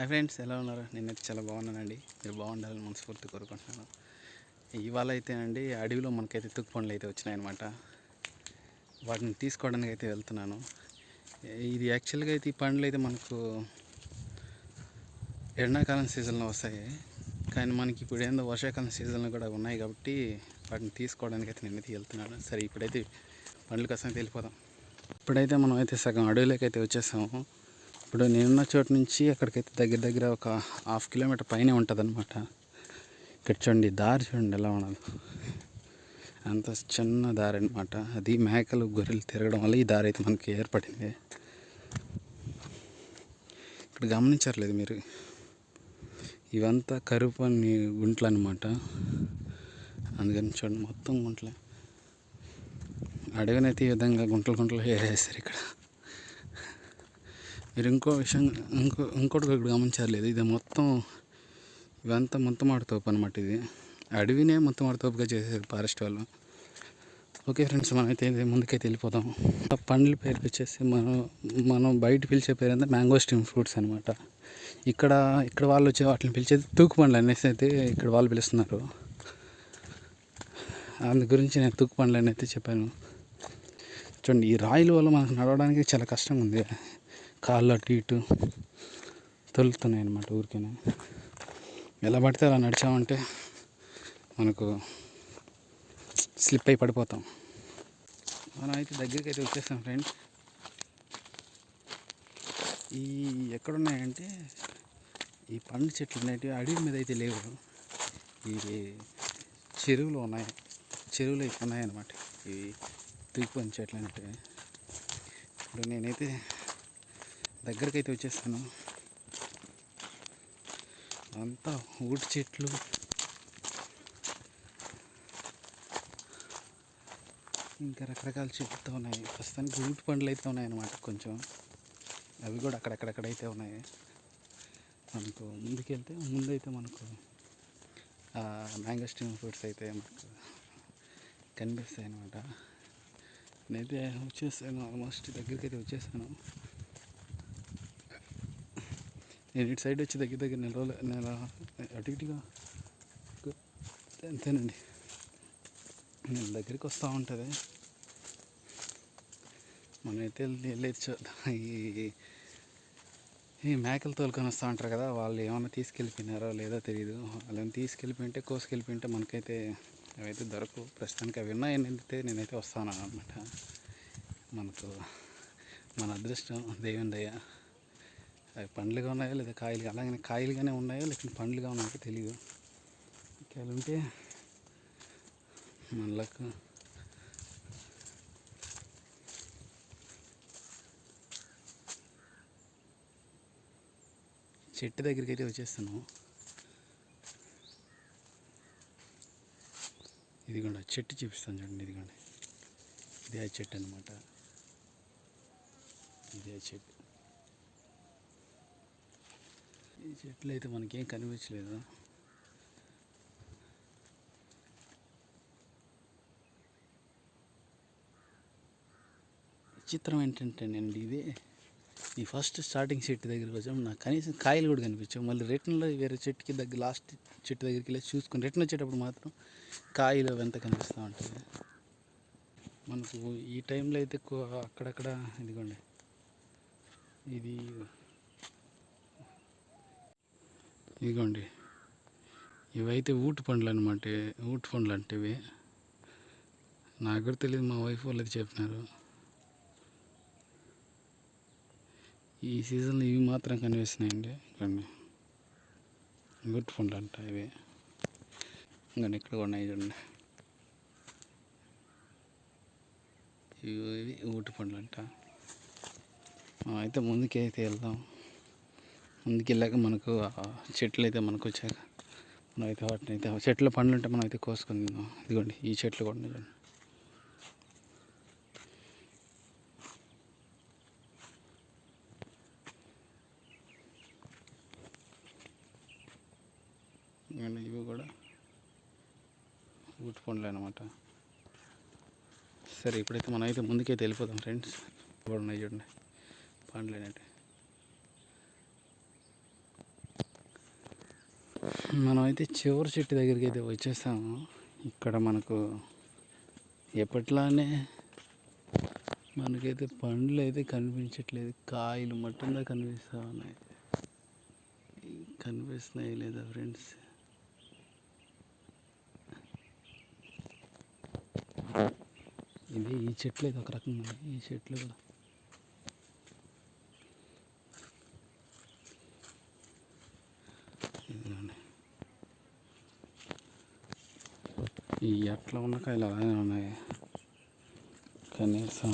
Hi friends ఎలా ఉన్నారు? నేనైతే చాలా బాగున్నానండి. మీరు బాగుండాలని మనస్ఫూర్తి కోరుకుంటున్నాను. ఇవాళ అయితేనండి అడవిలో మనకైతే తుక్కు పండ్లు అయితే వచ్చినాయన్నమాట. వాటిని తీసుకోవడానికి అయితే వెళ్తున్నాను. ఇది యాక్చువల్గా అయితే ఈ పండ్లు అయితే మనకు ఎండాకాలం సీజన్లో వస్తాయి. కానీ మనకి ఇప్పుడు ఏందో వర్షాకాలం సీజన్లో కూడా ఉన్నాయి కాబట్టి వాటిని తీసుకోవడానికి అయితే నేనైతే వెళ్తున్నాను. సరే ఇప్పుడైతే పండ్ల కోసం వెళ్ళిపోదాం. ఇప్పుడైతే మనం అయితే సగం అడవిలోకి అయితే వచ్చేసాము. ఇప్పుడు నేనున్న చోటు నుంచి అక్కడికైతే దగ్గర దగ్గర ఒక హాఫ్ కిలోమీటర్ పైనే ఉంటుంది అనమాట ఇక్కడ చూడండి దారి చూడండి ఎలా ఉన్నది. అంత చిన్న దారి అనమాట అది మేకలు గొర్రెలు తిరగడం వల్ల ఈ దారి అయితే మనకి ఏర్పడింది. ఇక్కడ గమనించట్లేదు మీరు. ఇవంతా కరుపని గుంట్లు అనమాట అందుకని చూడండి మొత్తం గుంట్లే. అడవినైతే ఈ విధంగా గుంటలు గుంటలు వేసేసారు ఇక్కడ. మీరు ఇంకో విషయం ఇంకో ఇంకోటి ఒకటి గమనించలేదు ఇది మొత్తం ఇవంతా మొత్తం ఆడతోపు అనమాట ఇది. అడవినే మొత్తం ఆడతోపుగా చేసేది ఫారెస్ట్ వాళ్ళు. ఓకే ఫ్రెండ్స్ మనమైతే ముందుకైతే వెళ్ళిపోదాం. ఆ పండ్ల పేరు వచ్చేసి మనం మనం బయట పిలిచే పేరు అంతా మ్యాంగో స్టీమ్ ఫ్రూట్స్ అనమాట ఇక్కడ ఇక్కడ వాళ్ళు వచ్చే వాటిని పిలిచేది తూకు పండ్లు అనేసి అయితే ఇక్కడ వాళ్ళు పిలుస్తున్నారు. అందు గురించి నేను తూకు పండ్లు అని అయితే చెప్పాను. చూడండి ఈ రాయిల వల్ల మనకు నడవడానికి చాలా కష్టం ఉంది. కాళ్ళు అటు ఇటు తొలుతున్నాయి అనమాట ఊరికేనే. ఎలా పడితే అలా నడిచామంటే మనకు స్లిప్ అయి పడిపోతాం. మనం అయితే దగ్గరికి అయితే వచ్చేస్తాం ఫ్రెండ్స్ ఈ ఎక్కడున్నాయంటే ఈ పండు చెట్లు అనేటివి అడవి మీద అయితే లేవు. ఇవి చెరువులో ఉన్నాయి. చెరువులు ఇక్కడ ఉన్నాయన్నమాట ఇవి పని చెట్లు అంటే ఇప్పుడు నేనైతే దగ్గరికి అయితే వచ్చేస్తాను. అంతా ఊటి చెట్లు. ఇంకా రకరకాల చెట్లతో ఉన్నాయి. ప్రస్తుతానికి ఊటి పండ్లు అయితే ఉన్నాయన్నమాట కొంచెం. అవి కూడా అక్కడక్కడక్కడైతే ఉన్నాయి. మనకు ముందుకెళ్తే ముందైతే మనకు మ్యాంగోస్టీన్ ఫ్రూట్స్ అయితే మనకు కనిపిస్తాయి అన్నమాట నేనైతే వచ్చేసాను ఆల్మోస్ట్ దగ్గరికి అయితే వచ్చేసాను. నేను ఇటు సైడ్ వచ్చి దగ్గర దగ్గర నెల రోజులు నెల అటు ఇటుగా అంతేనండి. నేను దగ్గరికి వస్తూ ఉంటుంది. మనమైతే వెళ్ళి వెళ్ళేది చూద్దాం. ఈ ఈ మేకలు తోలుకొని వస్తూ ఉంటారు కదా వాళ్ళు ఏమైనా తీసుకెళ్ళిపోయినారో లేదో తెలియదు వాళ్ళని తీసుకెళ్ళిపోయింటే కోసుకెళ్ళిపోయింటే మనకైతే అవైతే దొరకవు. ప్రస్తుతానికి అవి ఉన్నాయని నేనైతే వస్తాను అనమాట మనకు మన అదృష్టం దేవుని దయ. అవి పండ్లుగా ఉన్నాయో లేదా కాయలుగా అలాగే కాయలుగానే ఉన్నాయో లేకపోతే పండ్లుగా ఉన్నాయో తెలియదు కాయలు ఉంటే మనలకు చెట్టు దగ్గరికి అయితే వచ్చేస్తున్నాము ఇదిగోండి ఆ చెట్టు చూపిస్తాను చూడండి ఇదిగోండి. ఇదే చెట్టు అనమాట ఇదే చెట్టు. ఈ చెట్లు అయితే మనకేం కనిపించలేదు. విచిత్రం ఏంటంటే అండి ఇది. ఈ ఫస్ట్ స్టార్టింగ్ చెట్టు దగ్గరికి వచ్చాం. నాకు కనీసం కాయలు కూడా కనిపించావు. మళ్ళీ రిటర్న్లో వేరే చెట్టుకి దగ్గర లాస్ట్ చెట్టు దగ్గరికి వెళ్ళి చూసుకుని రిటర్న్ వచ్చేటప్పుడు మాత్రం కాయలు ఎంత కనిపిస్తూ ఉంటుంది మనకు ఈ టైంలో అయితే ఎక్కువ అక్కడక్కడ ఇదిగోండి. ఇది ఇదిగోండి ఇవైతే ఊటి పండ్లు అనమాట ఊటు పండ్లు అంటే ఇవి నాకు కూడా తెలియదు మా వైఫ్ వాళ్ళది చెప్పినారు. ఈ సీజన్లో ఇవి మాత్రం కనిపిస్తున్నాయండి. ఇక్కడండి ఊటి పండ్లు అంట ఇవి. ఇంకా ఇక్కడ ఉన్నాయి చూడండి ఇవి ఇవి ఊటి పండ్లు అంట అయితే ముందుకైతే అయితే వెళ్దాం. ముందుకు వెళ్ళాక మనకు చెట్లు అయితే మనకు వచ్చాక మనం అయితే వాటిని అయితే చెట్ల పండ్లు ఉంటే మనం అయితే కోసుకొని తిందాం ఇదిగోండి ఈ చెట్లు కూడా ఉన్నాయి చూడండి. ఇవి కూడా ఊటి పండ్లు అనమాట సరే ఇప్పుడైతే మనం అయితే ముందుకైతే వెళ్ళిపోదాం ఫ్రెండ్స్. కూడా ఉన్నాయి చూడండి పండ్లు అనేవి మనం అయితే చివరి చెట్టు దగ్గరికి అయితే వచ్చేసాము ఇక్కడ మనకు ఎప్పట్లానే మనకైతే పండ్లు అయితే కనిపించట్లేదు. కాయలు మట్టుందా కనిపిస్తూ ఉన్నాయి కనిపిస్తున్నాయి లేదా ఫ్రెండ్స్? ఇది ఈ చెట్లు అయితే ఒక రకంగా ఈ చెట్లు కూడా ఇదిగోండి. ఈ ఎట్లా ఉన్న కాయలు అలానే ఉన్నాయి. కనీసం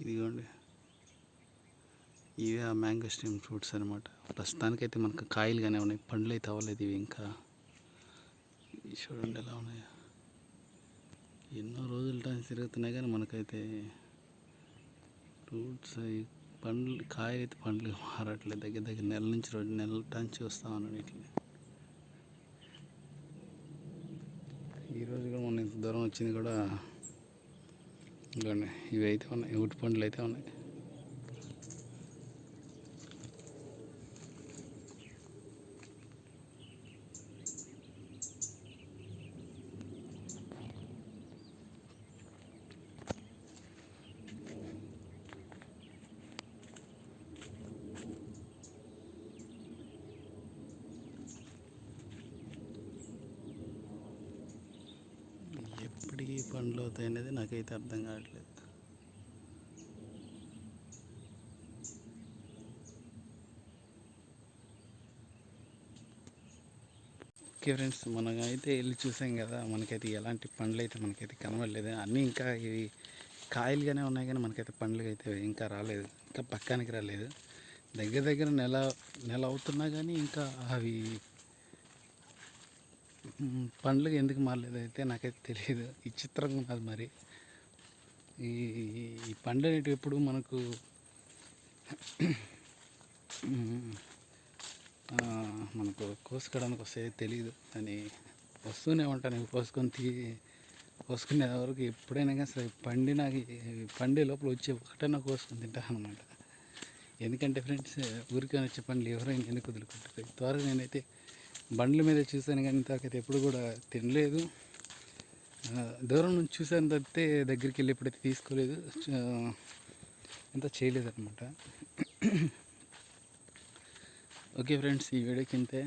ఇదిగోండి. ఇవే ఆ మ్యాంగో స్ట్రీమ్ ఫ్రూట్స్ అనమాట ప్రస్తుతానికైతే మనకు కాయలుగానే ఉన్నాయి. పండ్లు అయితే అవ్వలేదు ఇవి ఇంకా. చూడండి ఎలా ఉన్నాయో. ఎన్నో రోజుల టైం తిరుగుతున్నాయి కానీ మనకైతే ఫ్రూట్స్ పండ్లు కాయలు అయితే పండ్లు మారట్లేదు. దగ్గర దగ్గర నెల నుంచి రెండు నెలల టైం చూస్తా ఉన్నాను వీటిని. ఈరోజు కూడా మన ఇంత దూరం వచ్చింది కూడా. ఇదిగోండి ఇవి అయితే ఉన్నాయి. ఊటి పండ్లు అయితే ఉన్నాయి. ఎప్పటికీ పండ్లు అవుతాయి అనేది నాకైతే అర్థం కావట్లేదు. ఓకే ఫ్రెండ్స్ మనం అయితే వెళ్ళి చూసాం కదా మనకైతే ఎలాంటి పండ్లు అయితే మనకైతే కనబడలేదు. అన్నీ ఇంకా ఇవి కాయలుగానే ఉన్నాయి కానీ మనకైతే పండ్లు అయితే ఇంకా రాలేదు ఇంకా పక్కానికి రాలేదు. దగ్గర దగ్గర నెల నెల అవుతున్నా కానీ ఇంకా అవి పండ్లు ఎందుకు మారలేదు అయితే నాకైతే తెలియదు. విచిత్రంగా ఉన్నది మరి. ఈ ఈ పండ్లు అనేటివి ఎప్పుడు మనకు మనకు కోసుకోవడానికి వస్తే తెలియదు అని వస్తూనే ఉంటాను. కోసుకొని తీ కోసుకునే వరకు ఎప్పుడైనా కానీ సరే పండిన పండే లోపల వచ్చే ఒకటైనా కోసుకొని తింటాను అనమాట ఎందుకంటే ఫ్రెండ్స్ ఊరికే వచ్చే పండ్లు ఎవరైనా ఎందుకు వదులుకుంటారు? త్వరగా నేనైతే బండ్ల మీద చూశాను కానీ ఇంతకైతే ఎప్పుడు కూడా తినలేదు. దూరం నుంచి చూశాను తప్పితే దగ్గరికి వెళ్ళి ఎప్పుడైతే తీసుకోలేదు. ఆ, ఇంత చేయలేదు అనమాట ఓకే ఫ్రెండ్స్ ఈ వీడియోకి ఇంతే.